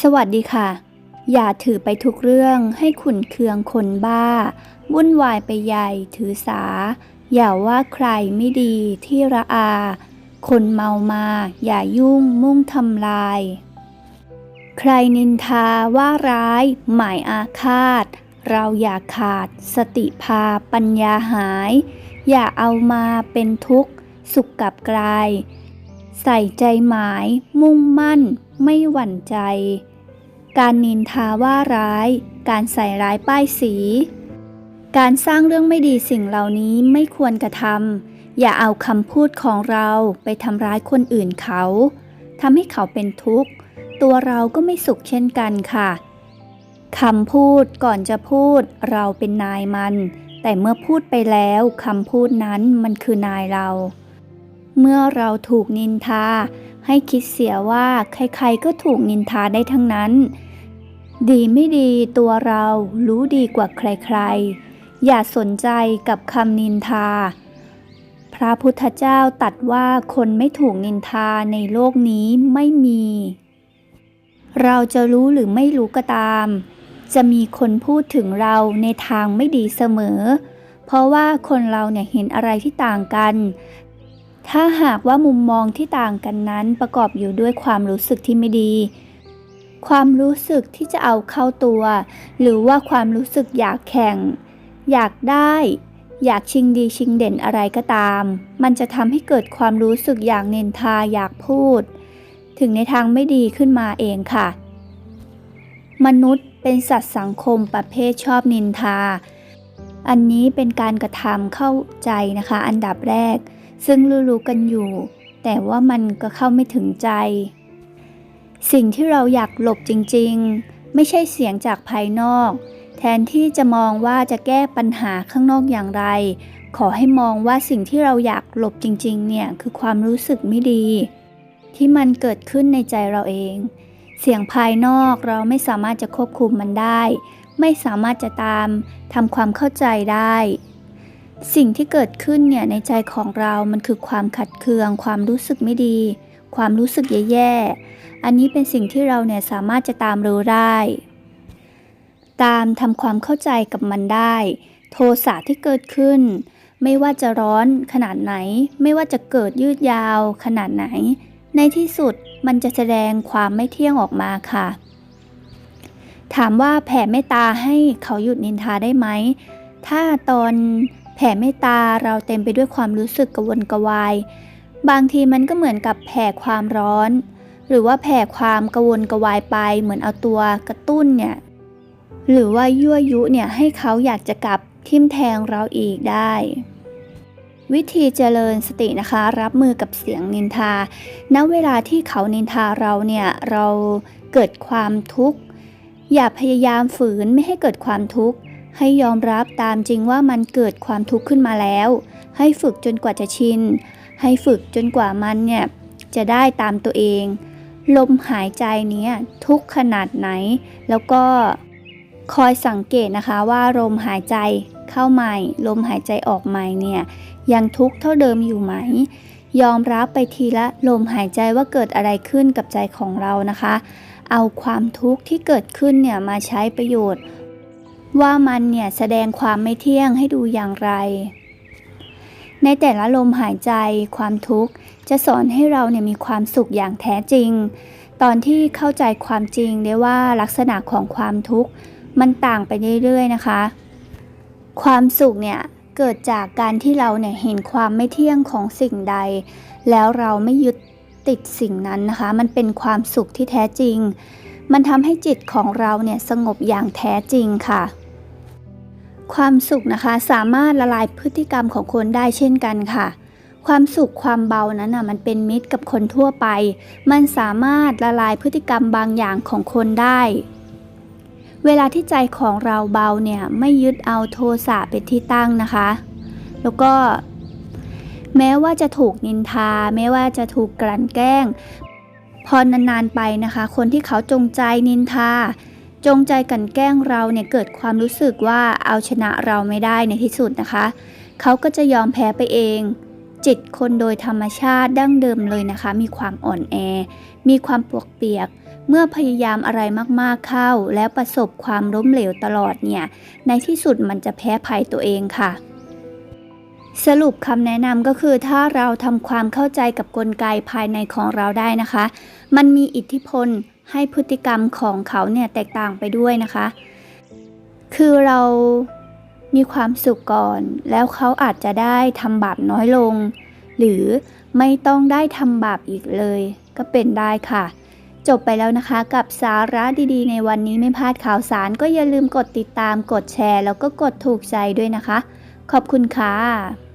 สวัสดีค่ะ อย่าถือไปทุกเรื่องให้ขุนเคืองคนบ้า วุ่นวายไปใหญ่ถือสา อย่าว่าใครไม่ดีที่ระอา คนเมามาอย่ายุ่งมุ่งทำลาย ใครนินทาว่าร้าย หมายอาฆาต เราอย่าขาด สติพาปัญญาหาย อย่าเอามาเป็นทุกข์ สุขกับกลาย ใส่ใจหมายมุ่งมั่น ไม่หวั่นใจ การนินทาว่าร้าย การใส่ร้ายป้ายสี การสร้างเรื่องไม่ดีสิ่งเหล่านี้ไม่ควรกระทำอย่าเอาคำพูดของเราไปทำร้ายคนอื่นเขาทำให้เขาเป็นทุกข์ ตัวเราก็ไม่สุขเช่นกันค่ะคำพูดก่อนจะพูดเราเป็นนายมัน แต่เมื่อพูดไปแล้วคำพูดนั้นมันคือนายเรา เมื่อเราถูกนินทา ให้คิดเสียว่าใครๆก็ถูกนินทาได้ทั้งนั้น ดีไม่ดีตัวเรารู้ดีกว่าใครๆ อย่าสนใจกับคำนินทา พระพุทธเจ้าตัดว่าคนไม่ถูกนินทาในโลกนี้ไม่มี เราจะรู้หรือไม่รู้ก็ตาม จะมีคนพูดถึงเราในทางไม่ดีเสมอ เพราะว่าคนเราเนี่ยเห็นอะไรที่ต่างกัน ถ้าหากว่ามุมมองที่ต่างกันนั้นประกอบอยู่ด้วยความรู้สึกที่ไม่ดี ความรู้สึกที่จะเอาเข้าตัว หรือว่าความรู้สึกอยากแข่ง อยากได้ อยากชิงดีชิงเด่นอะไรก็ตาม มันจะทำให้เกิดความรู้สึกอยากเนนทาอยากพูด ถึงในทางไม่ดีขึ้นมาเองค่ะ มนุษย์เป็นสัตว์สังคมประเภทชอบนินทา อันนี้เป็นการกระทำเข้าใจนะคะ อันดับแรก ซึ่งรู้ๆกันอยู่ แต่ว่ามันก็เข้าไม่ถึงใจ สิ่งที่เราอยากหลบจริงๆ ไม่ใช่เสียงจากภายนอก แทนที่จะมองว่าจะแก้ปัญหาข้างนอกอย่างไร ขอให้มองว่าสิ่งที่เราอยากหลบจริงๆ เนี่ยคือความรู้สึกไม่ดี ที่มันเกิดขึ้นในใจเราเอง เสียงภายนอกเราไม่สามารถจะควบคุมมันได้ ไม่สามารถจะตามทำความเข้าใจได้ สิ่งที่เกิดขึ้นเนี่ยในใจของเรามันคือความขัดเคือง ความรู้สึกไม่ดี ความรู้สึกแย่ๆ อันนี้เป็นสิ่งที่เราเนี่ยสามารถจะตามรู้ได้ ตามทำความเข้าใจกับมันได้ โทสะที่เกิดขึ้น ไม่ว่าจะร้อนขนาดไหน ไม่ว่าจะเกิดยืดยาวขนาดไหน ในที่สุดมันจะแสดงความไม่เที่ยงออกมาค่ะ ถามว่าแผ่เมตตาให้เขาหยุดนินทาได้ไหม ถ้าตอน แผ่เมตตาเราเต็มไปด้วยความรู้สึกกระวนกระวาย บางทีมันก็เหมือนกับแผ่ความร้อน หรือว่าแผ่ความกระวนกระวายไป เหมือนเอาตัวกระตุ้นเนี่ยหรือว่ายั่วยุเนี่ยให้เขาอยากจะกลับทิมแทงเราอีกได้ วิธีเจริญสตินะคะ รับมือกับเสียงนินทา ณ เวลาที่เขานินทาเราเนี่ยเราเกิดความทุกข์ อย่าพยายามฝืนไม่ให้เกิดความทุกข์ ให้ยอมรับตามจริงว่ามันเกิดความทุกข์ขึ้นมาแล้ว ให้ฝึกจนกว่าจะชิน ให้ฝึกจนกว่ามันเนี่ยจะได้ตามตัวเอง ลมหายใจเนี้ยทุกขนาดไหน แล้วก็คอยสังเกตนะคะว่าลมหายใจเข้าใหม่ ลมหายใจออกใหม่เนี่ยยังทุกข์เท่าเดิมอยู่ไหม ยอมรับไปทีละลมหายใจว่าเกิดอะไรขึ้นกับใจของเรานะคะ เอาความทุกข์ที่เกิดขึ้นเนี่ยมาใช้ประโยชน์ ว่ามันเนี่ยแสดงความไม่เที่ยงให้ดูอย่างไร ในแต่ละลมหายใจความทุกข์จะสอนให้เราเนี่ยมีความสุขอย่างแท้จริง ตอนที่เข้าใจความจริงได้ว่าลักษณะของความทุกข์มันต่างไปเรื่อยๆนะคะ ความสุขเนี่ยเกิดจากการที่เราเนี่ยเห็นความไม่เที่ยงของสิ่งใด แล้วเราไม่ยึดติดสิ่งนั้นนะคะ มันเป็นความสุขที่แท้จริง มันทำให้จิตของเราเนี่ยสงบอย่างแท้จริงค่ะ ความสุขนะคะสามารถละลายพฤติกรรมของคนได้เช่นกันค่ะ ความสุขความเบานั้นนะมันเป็นมิตรกับคนทั่วไป มันสามารถละลายพฤติกรรมบางอย่างของคนได้ เวลาที่ใจของเราเบาเนี่ยไม่ยึดเอาโทสะเป็นที่ตั้งนะคะ แล้วก็ แม้ว่าจะถูกนินทา แม้ว่าจะถูกกลั่นแกล้ง พอนานๆไปนะคะ คนที่เขาจงใจนินทา จงใจกลั่นแกล้งเราเนี่ยเกิดความรู้สึกว่าเอาชนะเราไม่ได้ในที่สุดนะคะ เขาก็จะยอมแพ้ไปเอง จิตคนโดยธรรมชาติดั้งเดิมเลยนะคะ มีความอ่อนแอ มีความปวกเปียก เมื่อพยายามอะไรมากๆเข้า แล้วประสบความล้มเหลวตลอดเนี่ย ในที่สุดมันจะแพ้ภัยตัวเองค่ะสรุปคำแนะนำก็คือถ้าเราทำความเข้าใจกับกลไกภายในของเราได้นะคะ มันมีอิทธิพล ให้พฤติกรรมของเขาเนี่ยแตกต่างไปด้วยนะคะ คือเรามีความสุขก่อน แล้วเขาอาจจะได้ทำบาปน้อยลง หรือไม่ต้องได้ทำบาปอีกเลย ก็เป็นได้ค่ะ จบไปแล้วนะคะกับสาระดีๆ ในวันนี้ไม่พลาดข่าวสาร ก็อย่าลืมกดติดตามกดแชร์ แล้วก็กดถูกใจด้วยนะคะ ขอบคุณค่ะ